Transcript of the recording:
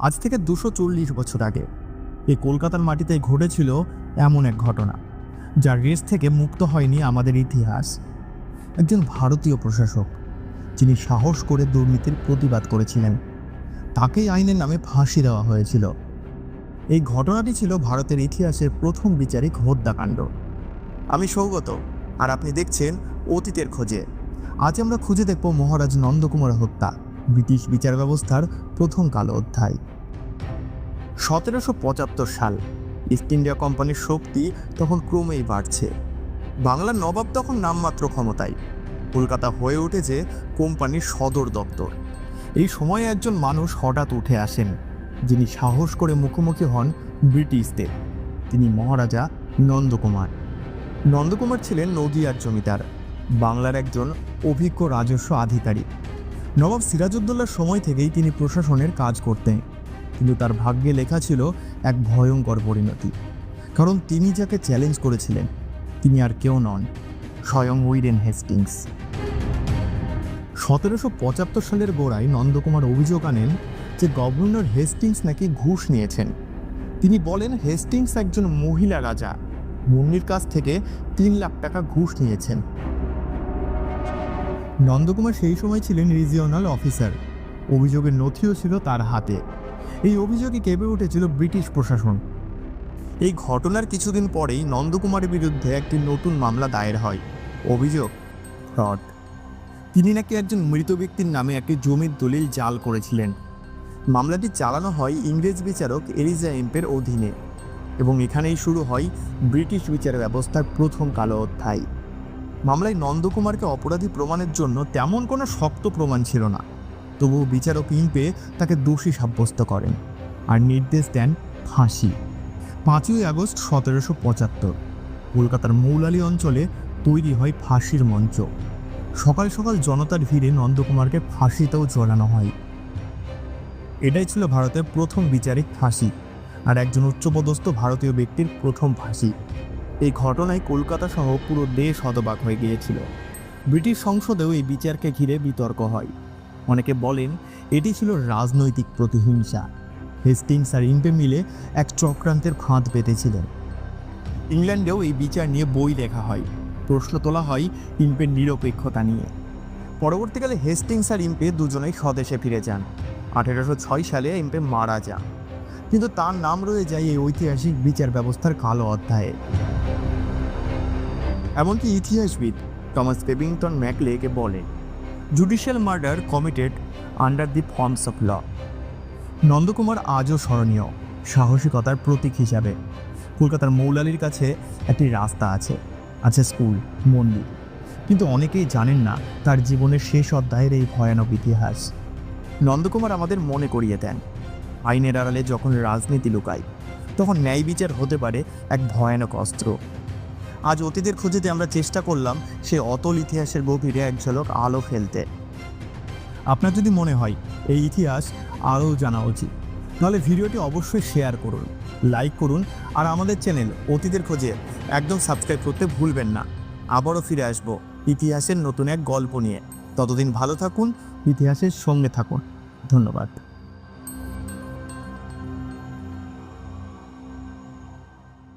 আজ থেকে দুশো চল্লিশ বছর আগে। এই কলকাতার মাটিতে ঘটেছিল এমন এক ঘটনা যার রেস থেকে মুক্ত হয়নি আমাদের ইতিহাস। একজন ভারতীয় প্রশাসক, যিনি সাহস করে দুর্নীতির প্রতিবাদ করেছিলেন, তাকেই আইনের নামে ফাঁসি দেওয়া হয়েছিল। এই ঘটনাটি ছিল ভারতের ইতিহাসের প্রথম বিচারিক হত্যাকাণ্ড। আমি সৌগত, আর আপনি দেখছেন অতীতের খোঁজে। আজ আমরা খুঁজে দেখব মহারাজ নন্দকুমার হত্যা। ব্রিটিশ বিচার ব্যবস্থার প্রথম কালো অধ্যায়। সতেরোশো পঁচাত্তর সাল, ইস্ট ইন্ডিয়া কোম্পানির শক্তি তখন ক্রমেই বাড়ছে। বাংলার নবাব তখন নামমাত্র ক্ষমতায়। কলকাতা হয়ে উঠেছে কোম্পানির সদর দপ্তর। এই সময়ে একজন মানুষ হঠাৎ উঠে আসেন, যিনি সাহস করে মুখোমুখি হন ব্রিটিশদের। তিনি মহারাজা নন্দকুমার। নন্দকুমার ছিলেন নদিয়ার জমিদার, বাংলার একজন অভিজ্ঞ রাজস্ব আধিকারিক। নবাব সিরাজউদ্দৌলার সময় থেকেই তিনি প্রশাসনের কাজ করতেন। কিন্তু তার ভাগ্যে লেখা ছিল এক ভয়ঙ্কর পরিণতি। কারণ তিনি যাকে চ্যালেঞ্জ করেছিলেন, তিনি আর কেউ নন, স্বয়ং উইডেন হেস্টিংস। সতেরোশো পঁচাত্তর সালের গোড়ায় নন্দকুমার অভিযোগ আনেন যে গভর্নর হেস্টিংস নাকি ঘুষ নিয়েছেন। তিনি বলেন, হেস্টিংস একজন মহিলা রাজা। মুন্নির কাছ থেকে তিন লাখ টাকা ঘুষ নিয়েছেন। নন্দকুমার সেই সময় ছিলেন রিজিওনাল অফিসার অভিযোগের নথিও ছিল তার হাতে। এই অভিযোগে কেঁপে উঠেছিল ব্রিটিশ প্রশাসন। এই ঘটনার কিছুদিন পরেই নন্দকুমারের বিরুদ্ধে একটি নতুন মামলা দায়ের হয়। অভিযোগ, ফ্রড। তিনি নাকি একজন মৃত ব্যক্তির নামে একটি জমির দলিল জাল করেছিলেন। মামলাটি চালানো হয় ইংরেজ বিচারক এলিজা এম্পের অধীনে এবং এখানেই শুরু হয় ব্রিটিশ বিচার ব্যবস্থার প্রথম কালো অধ্যায়। মামলায় নন্দকুমারকে অপরাধী প্রমাণের জন্য তেমন কোনো শক্ত প্রমাণ ছিল না। তবুও বিচারক ইম্পে তাকে দোষী সাব্যস্ত করেন আর নির্দেশ দেন ফাঁসি। পাঁচই আগস্ট সতেরোশো পঁচাত্তর, কলকাতার মৌলালী অঞ্চলে তৈরি হয় ফাঁসির মঞ্চ। সকাল সকাল জনতার ভিড়ে নন্দকুমারকে ফাঁসিতেও ঝোলানো হয়। এটাই ছিল ভারতের প্রথম বিচারিক ফাঁসি আর একজন উচ্চপদস্থ ভারতীয় ব্যক্তির প্রথম ফাঁসি। এই ঘটনায় কলকাতা সহ পুরো দেশ হতবাক হয়ে গিয়েছিল। ব্রিটিশ সংসদেও এই বিচারকে ঘিরে বিতর্ক হয়। অনেকে বলেন, এটি ছিল রাজনৈতিক প্রতিহিংসা। হেস্টিংস আর ইম্পে মিলে এক চক্রান্তের ফাঁদ পেতেছিলেন। ইংল্যান্ডেও এই বিচার নিয়ে বই লেখা হয়। প্রশ্ন তোলা হয় ইম্পের নিরপেক্ষতা নিয়ে। পরবর্তীকালে হেস্টিংস আর ইম্পে দুজনেই স্বদেশে ফিরে যান। আঠেরোশো ছয় সালে ইম্পে মারা যান। কিন্তু তার নাম রয়ে যায় এই ঐতিহাসিক বিচার ব্যবস্থার কালো অধ্যায়ে। এমনকি ইতিহাসবিদ টমাস পেবিংটন ম্যাকলেকে বলেন, judicial murder committed under the forms of law. Nandakumar আজও স্মরণীয়, সাহসিকতার প্রতীক হিসাবে। কলকাতার মৌলালির কাছে একটি রাস্তা আছে আছে স্কুল, মন্দির। কিন্তু অনেকেই জানেন না তার জীবনের শেষ অধ্যায়ের এই ভয়ানক ইতিহাস। নন্দকুমার আমাদের মনে করিয়ে দেন আইনের আড়ালে যখন রাজনীতি লুকায় তখন ন্যায় বিচার হতে পারে এক ভয়ানক অস্ত্র। আজ অতীতের খোঁজেতে আমরা চেষ্টা করলাম সে অতল ইতিহাসের গভীরে এক ঝলক আলো ফেলতে। আপনার যদি মনে হয় এই ইতিহাস আরও জানা উচিত, তাহলে ভিডিওটি অবশ্যই শেয়ার করুন, লাইক করুন, আর আমাদের চ্যানেল অতীতের খোঁজে একদম সাবস্ক্রাইব করতে ভুলবেন না। আবারও ফিরে আসব ইতিহাসের নতুন এক গল্প নিয়ে। ততদিন ভালো থাকুন, ইতিহাসের সঙ্গে থাকুন। ধন্যবাদ।